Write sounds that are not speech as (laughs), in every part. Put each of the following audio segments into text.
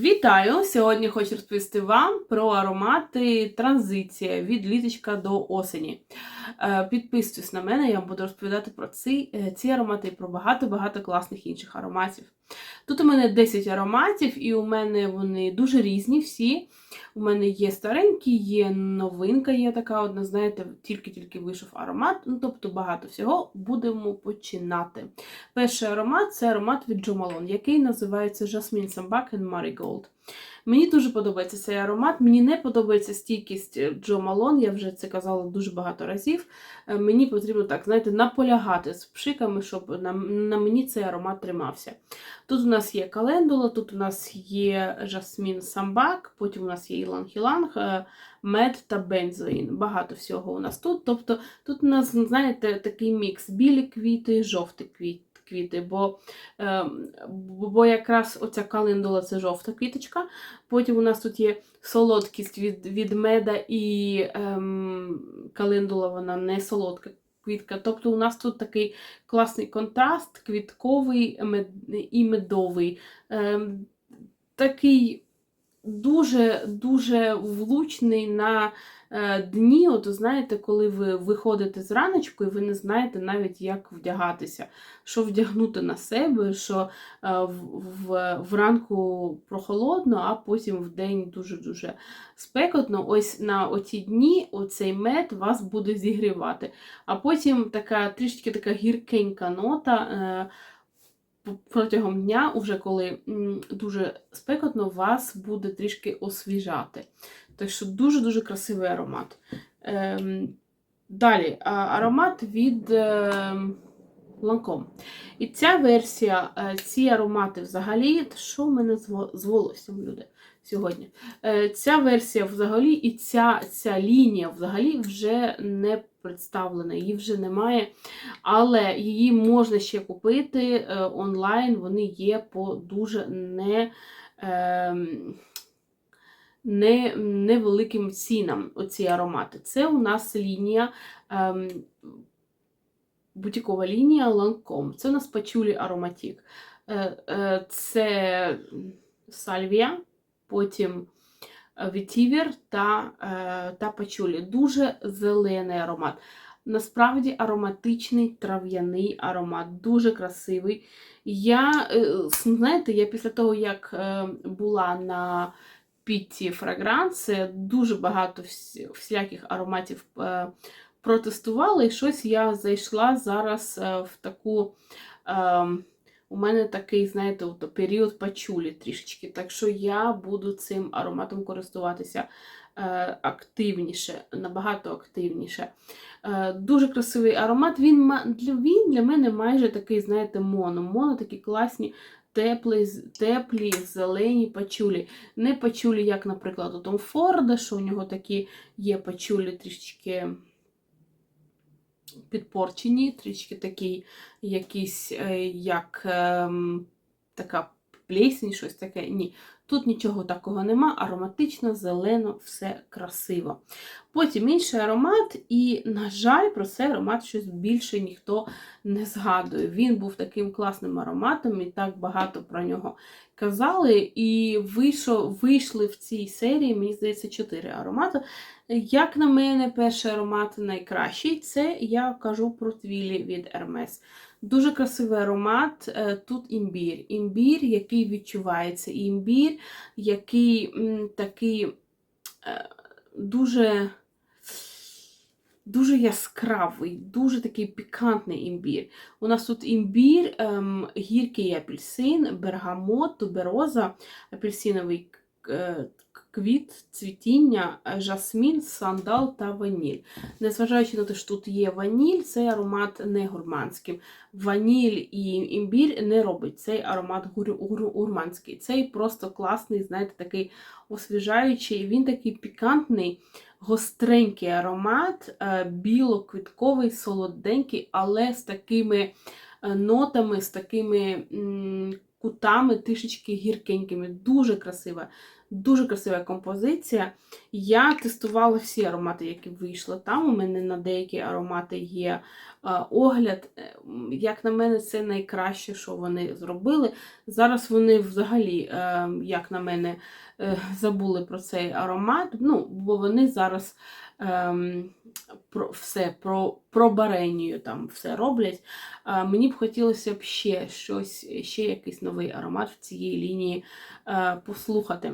Вітаю! Сьогодні хочу розповісти вам про аромати транзиція від літочка до осені. Е, Підписуйтесь на мене, я вам буду розповідати про ці, е, ці аромати і про багато-багато класних інших ароматів. Тут у мене 10 ароматів, і у мене вони дуже різні всі. У мене є старенькі, є новинка, є така одна, знаєте, тільки-тільки вийшов аромат, ну тобто багато всього. Будемо починати. Перший аромат це аромат від Jo Malone, який називається Jasmine Sambac and Marigold. Мені дуже подобається цей аромат. Мені не подобається стійкість Джо Малон, я вже це казала дуже багато разів. Е, Мені потрібно так, знаєте, наполягати з пшиками, щоб на, на мені цей аромат тримався. Тут у нас є календула, тут у нас є жасмін самбак, потім у нас є іланг-іланг, мед та бензоїн. Багато всього у нас тут. Тобто тут у нас, знаєте, такий мікс: білі квіти, жовті квіти. Квіти, бо е, бо якраз оця календула це жовта квіточка. Потім у нас тут є солодкість від від меда і ем, календула вона не солодка квітка. Тобто у нас тут такий класний контраст, квітковий і медовий. Ем, такий дуже-дуже влучний на е, дні. От знаєте, коли ви виходите зраночку і ви не знаєте навіть, як вдягатися, що вдягнути на себе, що е, вранку прохолодно, а потім в день дуже-дуже спекотно. Ось на оці дні оцей мед вас буде зігрівати. А потім така трішки така гіркенька нота. Протягом дня, уже коли дуже спекотно, вас буде трішки освіжати. Так що дуже-дуже красивий аромат. Ем, далі аромат від Ланком. І ця версія, е, ці аромати взагалі, що в мене з волоссям, люди, сьогодні? Е, ця версія взагалі і ця, ця лінія взагалі вже не представлена, її вже немає. Але її можна ще купити е, онлайн, вони є по дуже не. Ем, не, невеликим цінам оці аромати. Це у нас лінія, ем, бутікова лінія Lancome. Це у нас пачулі ароматік. Е, е, це сальвія, потім вітівір та, е, та пачулі. Дуже зелений аромат. Насправді ароматичний трав'яний аромат, дуже красивий. Я, е, знаєте, я після того, як е, була на Пітті Фрагранс, дуже багато всяких ароматів протестувала, і щось я зайшла зараз в таку. У мене такий, знаєте, от, період пачулі трішечки. Так що я буду цим ароматом користуватися е, активніше, набагато активніше. Е, Дуже красивий аромат. Він він для мене майже такий, знаєте, моно. Моно такі класні. Теплі, теплі, зелені пачулі. Не пачулі, як, наприклад, у Том Форда, що у нього такі є пачулі трішечки підпорчені, трішки такі якісь, е, як ем, така плесень, щось таке. Ні. Тут нічого такого нема, ароматично, зелено, все красиво. Потім інший аромат, і, на жаль, про цей аромат щось більше ніхто не згадує. Він був таким класним ароматом, і так багато про нього казали. І вийшов, вийшли в цій серії, мені здається, чотири аромати. Як на мене, перший аромат найкращий це я кажу про твілі від Hermes. Дуже красивий аромат. Е, тут імбір. Імбір, який відчувається, імбір, який такий е, дуже дуже яскравий, дуже такий пікантний імбір. У нас тут імбір, ем, гіркий апельсин, бергамот, тубероза, апельсиновий е, квіт, цвітіння, е, жасмін, сандал та ваніль. Незважаючи на те, що тут є ваніль, цей аромат не гурманський. Ваніль і імбір не робить цей аромат гурманський. Цей просто класний, знаєте, такий освіжаючий. Він такий пікантний, гостренький аромат, е, біло-квітковий, солоденький, але з такими е, нотами, з такими кутами, трішечки гіркенькими. Дуже красива, дуже красива композиція. Я тестувала всі аромати, які вийшли там. У мене на деякі аромати є е, огляд. Е, Як на мене, це найкраще, що вони зробили. Зараз вони взагалі, е, як на мене, забули про цей аромат. Ну, бо вони зараз ем, про все про, про баренію там все роблять. Е, мені б хотілося б ще щось, ще якийсь новий аромат в цій лінії е, послухати.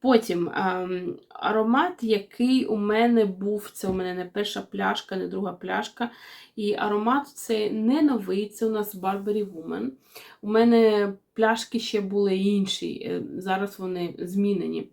Потім ем, аромат, який у мене був, це у мене не перша пляшка, не друга пляшка. І аромат це не новий, це у нас Burberry Woman. У мене пляшки ще були інші, е, зараз вони змінені.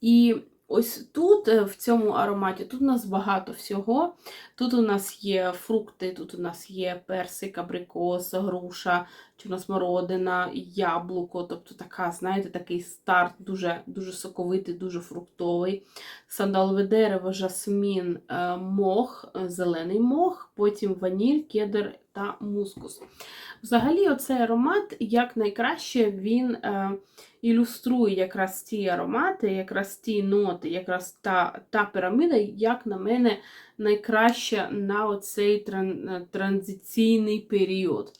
І ось тут, е, в цьому ароматі, тут у нас багато всього. Тут у нас є фрукти, тут у нас є персик, абрикос, груша, чорносмородина, яблуко. Тобто така, знаєте, такий старт, дуже дуже соковитий, дуже фруктовий. Сандалове дерево, жасмін, е, мох, е, зелений мох, потім ваніль, кедр та мускус. Взагалі, оцей аромат, як найкраще, він е, ілюструє якраз ті аромати, якраз ті ноти, якраз та та піраміда, як на мене, найкраща на оцей тран, транзиційний період.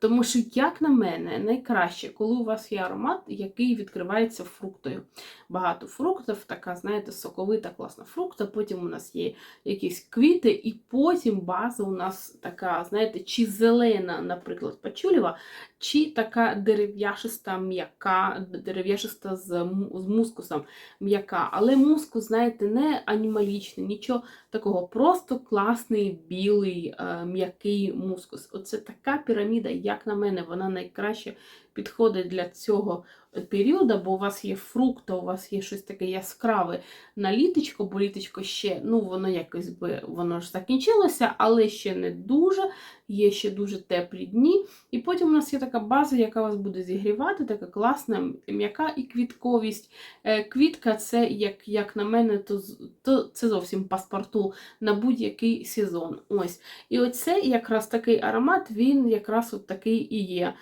Тому що, як на мене, найкраще, коли у вас є аромат, який відкривається фруктою. Багато фруктів, така, знаєте, соковита, класна фрукта, потім у нас є якісь квіти, і потім база у нас така, знаєте, чи зелена, наприклад, пачулєва, чи така дерев'яшиста м'яка, дерев'яшиста з, мускусом м'яка. Але мускус, знаєте, не анімалічний, нічого такого, просто класний білий е, м'який мускус. Оце така піраміда, як на мене, вона найкраще підходить для цього періоду, бо у вас є фрукти, у вас є щось таке яскраве на літочко, бо літочко ще, ну, воно якось би воно ж закінчилося, але ще не дуже. Є ще дуже теплі дні. І потім у нас є така база, яка вас буде зігрівати, така класна, м'яка і квітковість. Е, Квітка це, як як на мене, то, то це зовсім паспорту на будь-який сезон. Ось. І оце якраз такий аромат, він якраз от такий і є.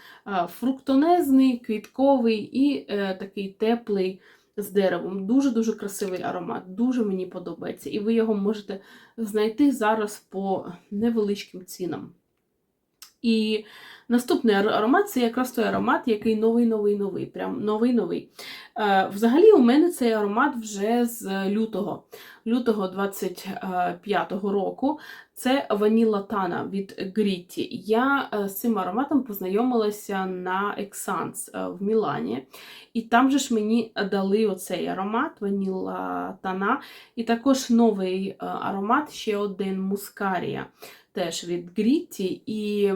Фруктонезний, квітковий і е, такий теплий з деревом. Дуже-дуже красивий аромат, дуже мені подобається. І ви його можете знайти зараз по невеличким цінам. І наступний аромат це якраз той аромат, який новий-новий-новий. Прям новий-новий. Е, взагалі, у мене цей аромат вже з лютого лютого 25-го року. Це ваніла Тана від Грітті. Я е, з цим ароматом познайомилася на Ексанс в Мілані. І там же ж мені дали оцей аромат ваніла Тана. І також новий е, аромат, ще один мускарія теж від Грітті. І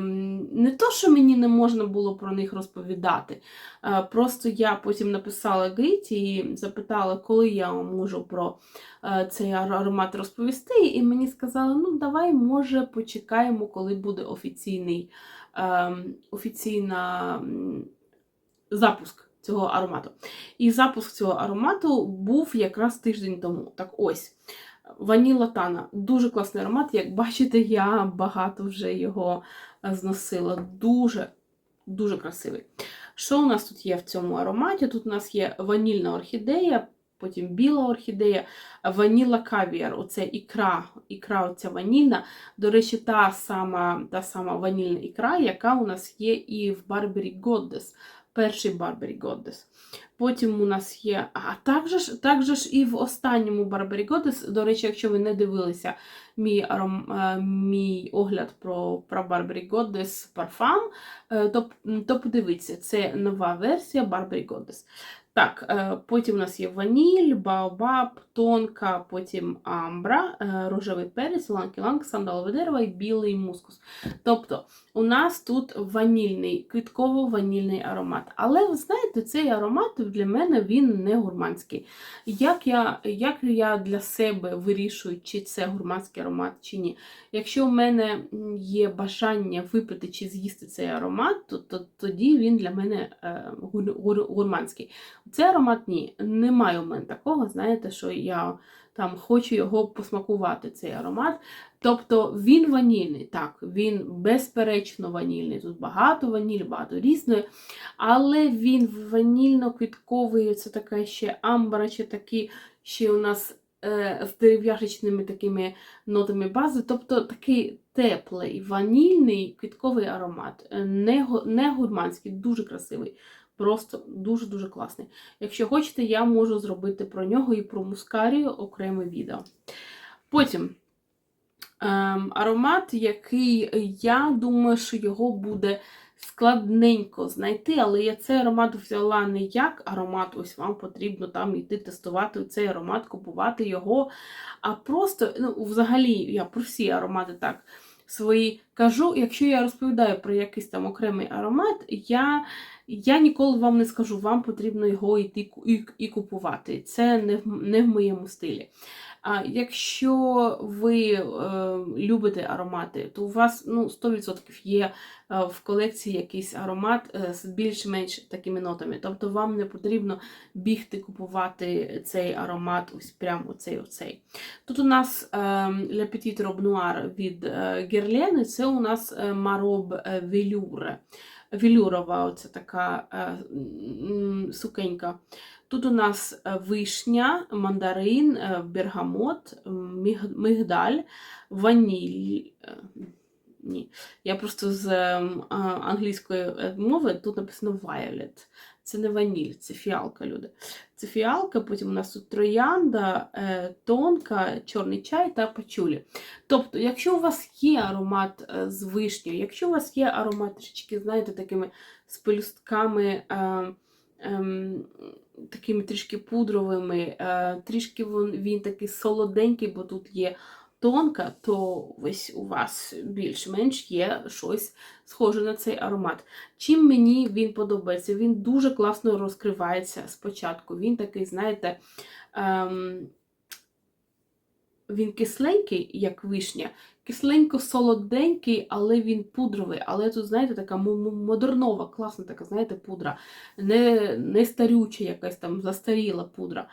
не то, що мені не можна було про них розповідати. Е, просто я потім написала Грітті і запитала, коли я можу про е, цей аромат розповісти. І мені сказали, ну давай, може, почекаємо, коли буде офіційний ем, офіційна запуск. Цього аромату. І запуск цього аромату був якраз тиждень тому. Так ось. Ваніла Тана. Дуже класний аромат. Як бачите, я багато вже його е, зносила. Дуже дуже красивий. Що у нас тут є в цьому ароматі? Тут у нас є ванільна орхідея, потім біла орхідея, ваніла кавіар. Оце ікра, ікра оця ванільна. До речі, та сама та сама ванільна ікра, яка у нас є і в Barbary Goddess перший Барбарі Goddess. Потім у нас є. А також ж і в останньому Барбарі Годдес, до речі, якщо ви не дивилися мій аром, е, мій огляд про про Барбарі Годдес парфам, е, то то подивіться, це нова версія Барбарі Goddess. Так, е, потім у нас є ваніль, баобаб, тонка, потім амбра, рожевий перець, ланг-ланг, сандалове дерево і білий мускус. Тобто у нас тут ванільний, квітково-ванільний аромат. Але ви знаєте, цей аромат для мене він не гурманський. Як я як я для себе вирішую, чи це гурманський аромат, чи ні. Якщо у мене є бажання випити чи з'їсти цей аромат, то, то тоді він для мене е, гур, гур, гурманський. Цей аромат ні. Немає у мене такого, знаєте, що я там хочу його посмакувати, цей аромат. Тобто він ванільний, так, він безперечно ванільний. Тут багато ванілі, багато різної, але він ванільно-квітковий, це така ще амбра, чи такі ще у нас е, з дерев'яшечними такими нотами бази. Тобто такий теплий, ванільний квітковий аромат, Е, не, не гурманський, дуже красивий. Просто дуже-дуже класний. Якщо хочете, я можу зробити про нього і про мускарію окреме відео. Потім ем, аромат, який я думаю, що його буде складненько знайти, але я цей аромат взяла не як аромат, ось вам потрібно там йти тестувати цей аромат, купувати його. А просто, ну, взагалі, я про всі аромати так свої кажу. Якщо я розповідаю про якийсь там окремий аромат, я, я ніколи вам не скажу, вам потрібно його йти і, і купувати. Це не в, не в моєму стилі. Якщо ви е, любите аромати, то у вас ну, 100% є е, в колекції якийсь аромат е, з більш-менш такими нотами. Тобто вам не потрібно бігти купувати цей аромат, ось прямо оцей оцей. Тут у нас Le Petit Robe Noir від Guerlain, це у нас Marob е, Velour. Оця така сукенька. Тут у нас е, вишня, мандарин, е, бергамот, мигдаль, ваніль. е, Ні. Я просто з англійської мови тут написано violet. Це не ваніль, це фіалка, люди. Це фіалка, потім у нас тут троянда, тонка, чорний чай та пачулі. Тобто, якщо у вас є аромат з вишнею, якщо у вас є аромат трішечки, знаєте, такими з пелюстками, такими трішки пудровими, е, трішки він, він такий солоденький, бо тут є тонка, то ось у вас більш-менш є щось схоже на цей аромат. Чим мені він подобається? Він дуже класно розкривається спочатку. Він такий, знаєте, ем, він кисленький, як вишня, кисленько-солоденький, але він пудровий. Але тут, знаєте, така модернова, класна така, знаєте, пудра. Не, не старюча, якась там застаріла пудра.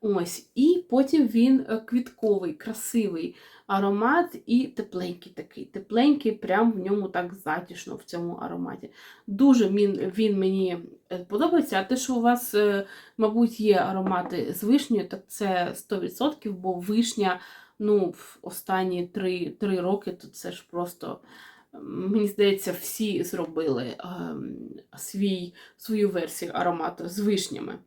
Ось. І потім він е, квітковий, красивий аромат і тепленький такий. Тепленький, прям в ньому так затішно в цьому ароматі. Дуже він, він мені е, подобається. А те, що у вас, е, мабуть, є аромати з вишнею, так це 100%, бо вишня ну, в останні 3, 3 роки, то це ж просто. Мені здається, всі зробили ем, свій, свою версію аромату з вишнями.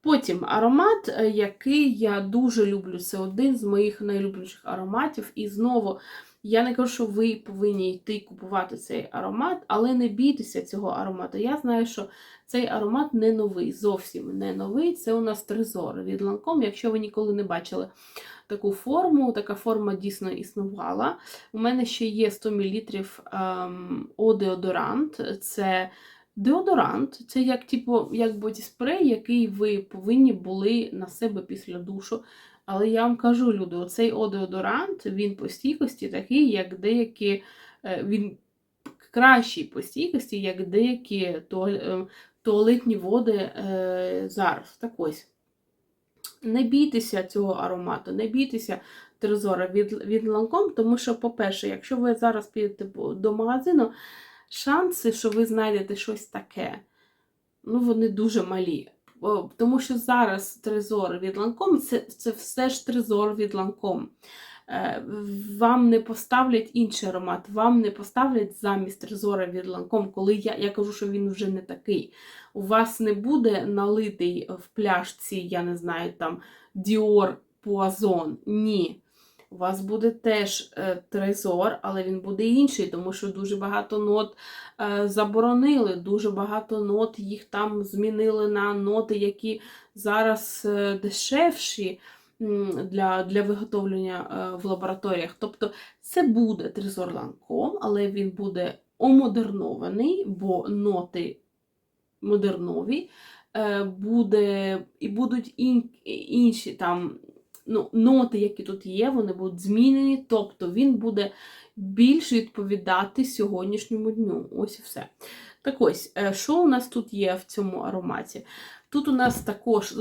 Потім аромат, е, який я дуже люблю, це один з моїх найлюбленіших ароматів. І знову я не кажу, що ви повинні йти купувати цей аромат, але не бійтеся цього аромату. Я знаю, що цей аромат не новий, зовсім не новий. Це у нас трезор від Lancome. Якщо ви ніколи не бачили таку форму, така форма дійсно існувала. У мене ще є 100 мл ем, одеодорант. Це Деодорант це як типу, як бодіспрей, який ви повинні були на себе після душу. Але я вам кажу, люди, оцей одеодорант, він по стійкості такий, як деякі, е, він кращий по стійкості, як деякі е, туалетні води е, зараз. Так ось. Не бійтеся цього аромату, не бійтеся трезора від, від ланком, тому що, по-перше, якщо ви зараз підете до магазину, шанси, що ви знайдете щось таке, ну, вони дуже малі. Тому що зараз трезор від ланком це, це все ж трезор від Lancome. Е, Вам не поставлять інший аромат, вам не поставлять замість трезора від Lancome, коли я, я кажу, що він вже не такий. У вас не буде налитий в пляшці, я не знаю, там Dior Poison. Ні. У вас буде теж трезор, але він буде інший, тому що дуже багато нот е, заборонили, дуже багато нот їх там змінили на ноти, які зараз е, дешевші для, для виготовлення е, в лабораторіях. Тобто це буде трезор Lancome, але він буде омодернований, бо ноти модернові, е, буде, і будуть ін, інші там ну, ноти, які тут є, вони будуть змінені, тобто він буде більш відповідати сьогоднішньому дню. Ось і все. Так ось, е, що у нас тут є в цьому ароматі? Тут у нас також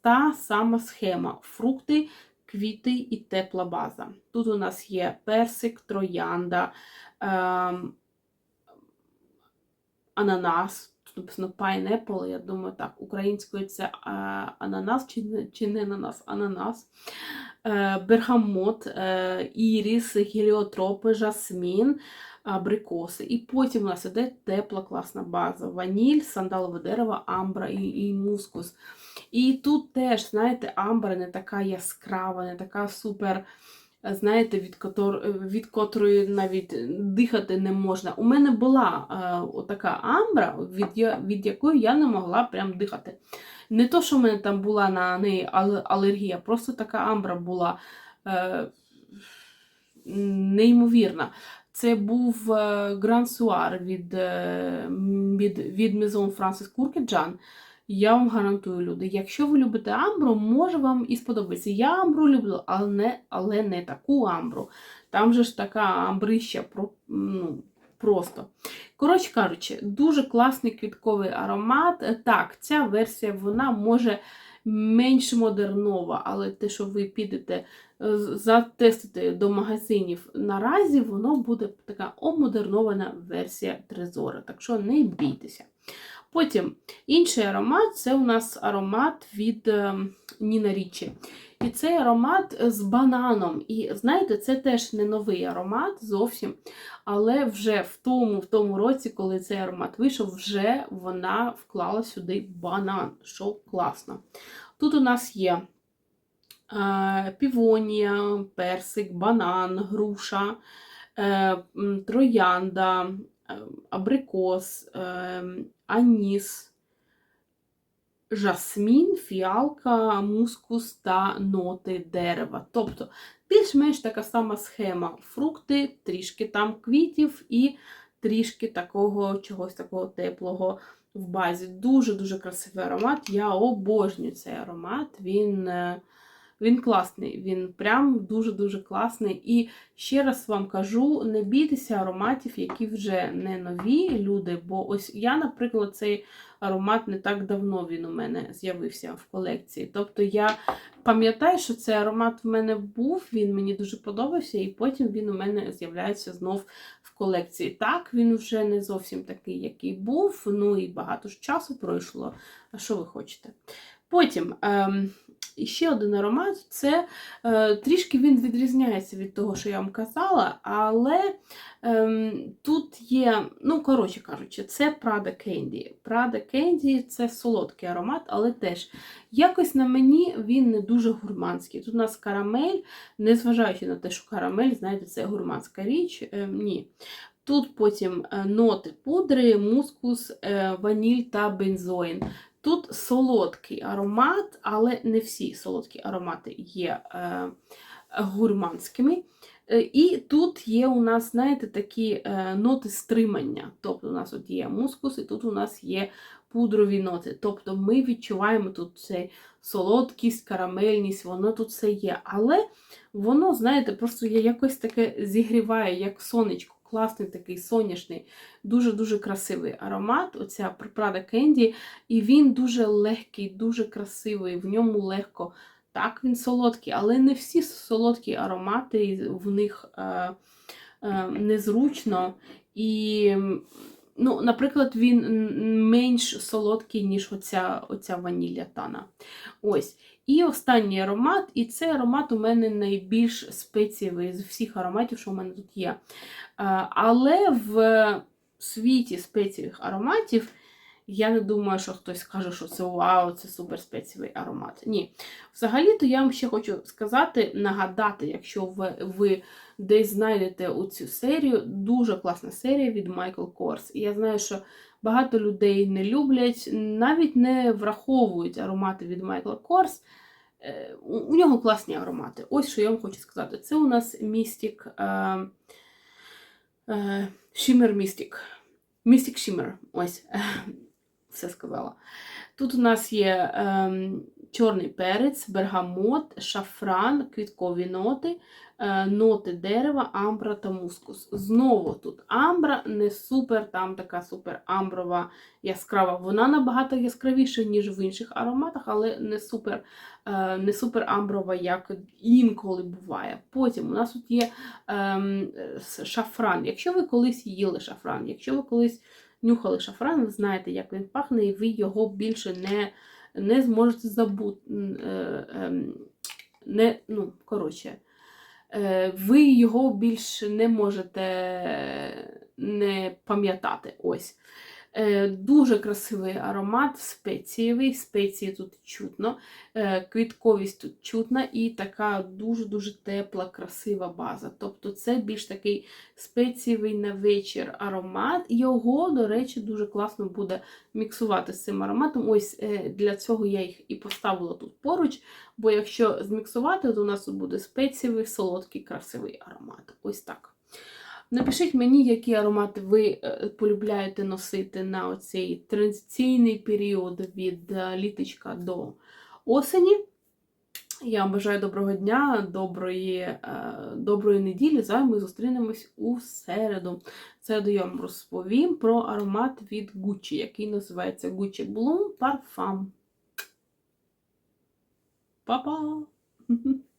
та, сама схема: фрукти, квіти і тепла база. Тут у нас є персик, троянда, ем, ананас. Тут написано pineapple, я думаю, так, українською це е, ананас чи не, чи не ананас, ананас. Е, бергамот, е, іріс, геліотропи, жасмін, абрикоси. І потім у нас іде тепла класна база. Ваніль, сандалове дерево, амбра і, і мускус. І тут теж, знаєте, амбра не така яскрава, не така супер. Знаєте, від котор, від котрої навіть дихати не можна. У мене була е, отака амбра, від, я- від якої я не могла прям дихати. Не то, що в мене там була на неї алергія, просто така амбра була е, неймовірна. Це був е, Гран Суар від, е, від, від Maison Francis Куркеджан. Я вам гарантую, люди, якщо ви любите амбру, може вам і сподобається. Я амбру люблю, але не, але не таку амбру. Там же ж така амбрища ну, просто. Коротше кажучи, дуже класний квітковий аромат. Е, Так, ця версія вона може менш модернова, але те, що ви підете е, затестити до магазинів наразі, воно буде така омодернована версія Трезора. Так що не бійтеся. Потім інший аромат це у нас аромат від е, Ніна Річі. І цей аромат з бананом. І знаєте, це теж не новий аромат зовсім. Але вже в тому, в тому році, коли цей аромат вийшов, вже вона вклала сюди банан, що класно. Тут у нас є е, півонія, персик, банан, груша, е, троянда, е, абрикос, е, аніс, жасмін, фіалка, мускус та ноти дерева. Тобто більш-менш така сама схема. Фрукти, трішки там квітів і трішки такого чогось такого теплого в базі. Дуже-дуже красивий аромат. Я обожнюю цей аромат. Він, е, він класний, він прям дуже-дуже класний. І ще раз вам кажу: не бійтеся ароматів, які вже не нові люди. Бо ось я, наприклад, цей аромат не так давно він у мене з'явився в колекції. Тобто я пам'ятаю, що цей аромат в мене був, він мені дуже подобався, і потім він у мене з'являється знов в колекції. Так, він вже не зовсім такий, який був, ну і багато ж часу пройшло. А що ви хочете? Потім. Ем, і ще один аромат це е, трішки він відрізняється від того, що я вам казала, але ем, тут є, ну, коротше кажучи, це Prada Candy. Prada Candy це солодкий аромат, але теж якось на мені він не дуже гурманський. Тут у нас карамель, незважаючи на те, що карамель, знаєте, це гурманська річ. Е, ні. Тут потім е, ноти пудри, мускус, е, ваніль та бензоїн. Тут солодкий аромат, але не всі солодкі аромати є е, гурманськими. Е, І тут є у нас, знаєте, такі е, ноти стримання. Тобто у нас от є мускус, і тут у нас є пудрові ноти. Тобто ми відчуваємо тут цей солодкість, карамельність, воно тут все є. Але воно, знаєте, просто є якось таке зігріває, як сонечко. Класний такий соняшний, дуже-дуже красивий аромат. Оця Prada Кенді. І він дуже легкий, дуже красивий, в ньому легко. Так, він солодкий, але не всі солодкі аромати, в них е, е, незручно. І, ну, наприклад, він менш солодкий, ніж оця, оця ванілля тана. Ось. І останній аромат, і цей аромат у мене найбільш спецієвий з всіх ароматів, що у мене тут є. Але в світі спецієвих ароматів я не думаю, що хтось скаже, що це вау, це суперспецевий аромат. Ні. Взагалі-то я вам ще хочу сказати, нагадати, якщо ви, ви десь знайдете у цю серію, дуже класна серія від Michael Kors. І я знаю, що багато людей не люблять, навіть не враховують аромати від Michael Kors. Е, У, нього класні аромати. Ось що я вам хочу сказати. Це у нас Mystic е, е, Shimmer Mystic. Mystic Shimmer. Ось, все сказала. Тут у нас є ем, чорний перець, бергамот, шафран, квіткові ноти, е, ноти дерева, амбра та мускус. Знову тут амбра не супер, там така супер амброва яскрава. Вона набагато яскравіша, ніж в інших ароматах, але не супер, е, не супер амброва, як інколи буває. Потім у нас тут є ем, шафран. Якщо ви колись їли шафран, якщо ви колись нюхали шафран, ви знаєте, як він пахне, і ви його більше не, не зможете забути. Е, ем, не, ну, коротше, е, ви його більше не можете не пам'ятати. Ось. Е, Дуже красивий аромат, спецієвий, спеції тут чутно, е, квітковість тут чутна і така дуже-дуже тепла, красива база. Тобто це більш такий спецієвий на вечір аромат. Його, до речі, дуже класно буде міксувати з цим ароматом. Ось е, для цього я їх і поставила тут поруч, бо якщо зміксувати, то у нас тут буде спецієвий, солодкий, красивий аромат. Ось так. Напишіть мені, які аромати ви е, полюбляєте носити на оцей транзиційний період від е, літочка до осені. Я вам бажаю доброго дня, доброї, е, доброї неділі. З вами ми зустрінемось у середу. В середу я вам розповім про аромат від Gucci, який називається Gucci Bloom Parfum. Па-па! (laughs)